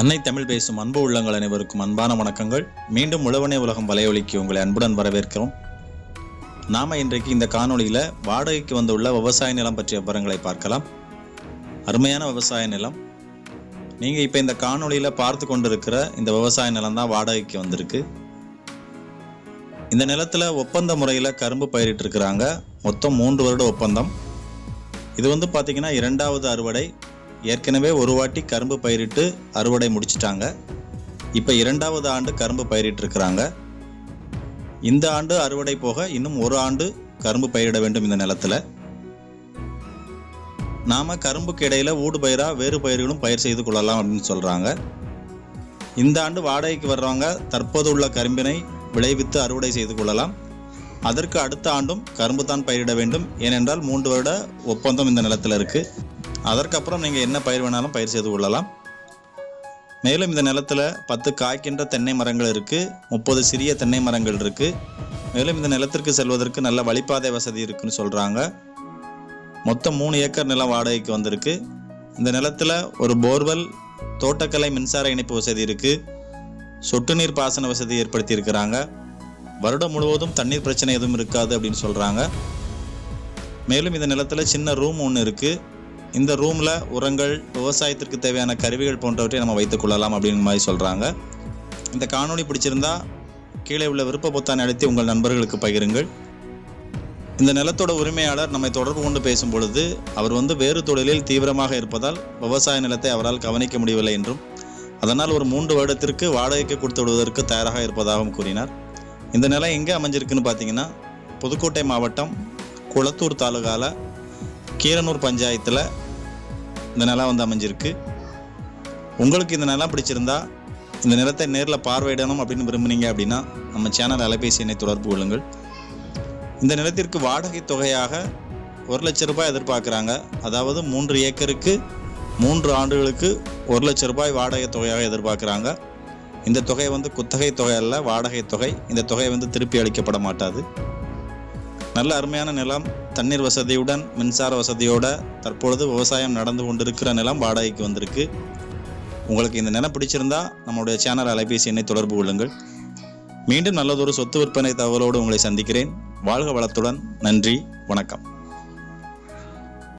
அன்னை தமிழ் பேசும் அன்பு உள்ளங்கள் அனைவருக்கும் அன்பான வணக்கங்கள். மீண்டும் உழவனே உலகம் வலையொலிக்கு உங்களை அன்புடன் வரவேற்கிறோம். நாம இன்றைக்கு இந்த காணொளியில வாடகைக்கு வந்துள்ள விவசாய நிலம் பற்றிய விவரங்களை பார்க்கலாம். அருமையான விவசாய நிலம். நீங்க இப்ப இந்த காணொளியில பார்த்து கொண்டிருக்கிற இந்த விவசாய நிலம் தான் வாடகைக்கு வந்திருக்கு. இந்த நிலத்துல ஒப்பந்த முறையில கரும்பு பயிரிட்டு இருக்கிறாங்க மொத்தம் மூன்று வருட ஒப்பந்தம். இது வந்து பாத்தீங்கன்னா இரண்டாவது அறுவடை. ஏற்கனவே ஒரு வாட்டி கரும்பு பயிரிட்டு அறுவடை முடிச்சிட்டாங்க. இப்போ இரண்டாவது ஆண்டு கரும்பு பயிரிட்டு இருக்கிறாங்க. இந்த ஆண்டு அறுவடை போக இன்னும் ஒரு ஆண்டு கரும்பு பயிரிட வேண்டும் இந்த நிலத்தில். நாம் கரும்புக்கு இடையில் ஊடு பயிராக வேறு பயிர்களும் பயிர் செய்து கொள்ளலாம் அப்படின்னு சொல்கிறாங்க இந்த ஆண்டு வாடகைக்கு வர்றவங்க தற்போது உள்ள கரும்பினை விளைவித்து அறுவடை செய்து கொள்ளலாம். அதற்கு அடுத்த ஆண்டும் கரும்பு தான் பயிரிட வேண்டும். ஏனென்றால் மூன்று வருட ஒப்பந்தம் இந்த நிலத்தில் இருக்குது அதற்கப்புறம் நீங்கள் என்ன பயிர் வேணாலும் பயிர் செய்து கொள்ளலாம். மேலும் இந்த நிலத்தில் பத்து காய்க்கின்ற தென்னை மரங்கள் இருக்குது முப்பது சிறிய தென்னை மரங்கள் இருக்குது மேலும் இந்த நிலத்திற்கு செல்வதற்கு நல்ல வழிப்பாதை வசதி இருக்குன்னு சொல்கிறாங்க மொத்தம் மூணு ஏக்கர் நிலம் வாடகைக்கு வந்திருக்கு. இந்த நிலத்தில் ஒரு போர்வெல் தோட்டக்கலை மின்சார இணைப்பு வசதி இருக்குது சொட்டு நீர் பாசன வசதி ஏற்படுத்தியிருக்கிறாங்க. வருடம் முழுவதும் தண்ணீர் பிரச்சனை எதுவும் இருக்காது அப்படின்னு சொல்கிறாங்க மேலும் இந்த நிலத்தில் சின்ன ரூம் ஒன்று இருக்குது இந்த ரூமில் உரங்கள் விவசாயத்திற்கு தேவையான கருவிகள் போன்றவற்றை நம்ம வைத்துக் கொள்ளலாம் அப்படிங்கிற மாதிரி சொல்கிறாங்க இந்த காணொளி பிடிச்சிருந்தா கீழே உள்ள விருப்ப பொத்தானை அழுத்தி உங்கள் நண்பர்களுக்கு பகிருங்கள். இந்த நிலத்தோட உரிமையாளர் நம்மை தொடர்பு கொண்டு பேசும் பொழுது அவர் வந்து வேறு தொழிலில் தீவிரமாக இருப்பதால் விவசாய நிலத்தை அவரால் கவனிக்க முடியவில்லை என்றும் அதனால் ஒரு மூன்று வருடத்திற்கு வாடகைக்கு கொடுத்து விடுவதற்கு தயாராக இருப்பதாகவும் கூறினார். இந்த நிலம் எங்கே அமைஞ்சிருக்குன்னு பார்த்தீங்கன்னா புதுக்கோட்டை மாவட்டம் குளத்தூர் தாலுகாவில் கீரனூர் பஞ்சாயத்தில் இந்த நிலம் வந்து அமைஞ்சிருக்கு. உங்களுக்கு இந்த நிலம் பிடிச்சிருந்தா இந்த நிலத்தை நேரில் பார்வையிடணும் அப்படின்னு விரும்புனீங்க அப்படின்னா நம்ம சேனல் அலைபேசி எண்ணை தொடர்பு கொள்ளுங்கள். இந்த நிலத்திற்கு வாடகை தொகையாக ஒரு லட்ச ரூபாய் எதிர்பார்க்குறாங்க. அதாவது மூன்று ஏக்கருக்கு மூன்று ஆண்டுகளுக்கு ஒரு லட்ச ரூபாய் வாடகை தொகையாக எதிர்பார்க்குறாங்க. இந்த தொகை வந்து குத்தகை தொகை அல்ல வாடகை தொகை. இந்த தொகை வந்து திருப்பி அளிக்கப்பட மாட்டாது. நல்ல அருமையான நிலம் தண்ணீர் வசதியுடன் மின்சார வசதியோட தற்பொழுது விவசாயம் நடந்து கொண்டிருக்கிற நிலம் வாடகைக்கு வந்திருக்கு. உங்களுக்கு இந்த நிலம் பிடிச்சிருந்தா நம்முடைய சேனல் அலைபேசி எண்ணை தொடர்பு கொள்ளுங்கள். மீண்டும் நல்லதொரு சொத்து விற்பனை தகவலோடு உங்களை சந்திக்கிறேன். வாழ்க வளத்துடன். நன்றி. வணக்கம்.